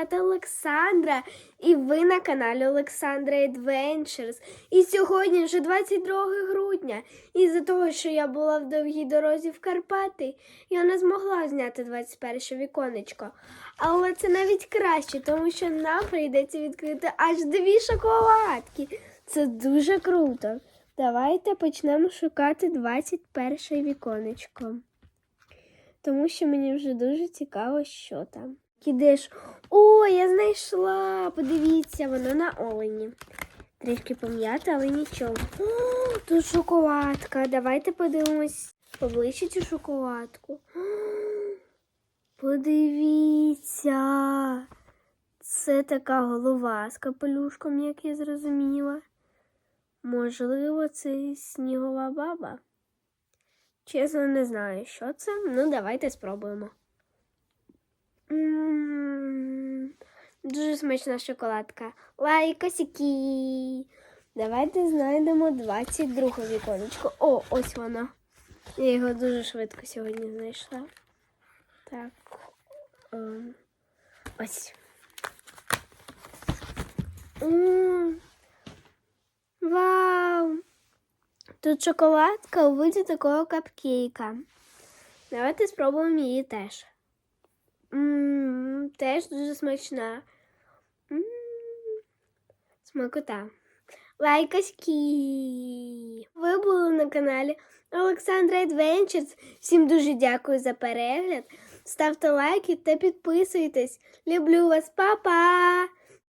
звати Олександра, і ви на каналі Олександра Adventures. І сьогодні вже 22 грудня. І за того, що я була в довгій дорозі в Карпати, я не змогла зняти 21 віконечко. Але це навіть краще, тому що нам прийдеться відкрити аж дві шоколадки. Це дуже круто. Давайте почнемо шукати 21 віконечко. Тому що мені вже дуже цікаво, що там. Кидеш. О, я знайшла! Подивіться, воно на олені. Трішки пом'ята, але нічого. О, тут шоколадка. Давайте подивимось поближче цю шоколадку. О, Подивіться. Це така голова з капелюшком, як я зрозуміла. Можливо, це снігова баба. Чесно, не знаю, що це. Ну, давайте спробуємо. Дуже смачна шоколадка. Лайкосики. Давайте знайдемо 22 віконечко. О, ось воно. Я його дуже швидко сьогодні знайшла. Так. ем, Ось. М, Вау! Тут шоколадка у виді такого капкейка. Давайте спробуємо її теж. М, Теж дуже смачна. Ммм, Смакота. Лайкоськи! Ви були на каналі Олександра Adventures. Всім дуже дякую за перегляд. Ставте лайки та підписуйтесь. Люблю вас, па-па!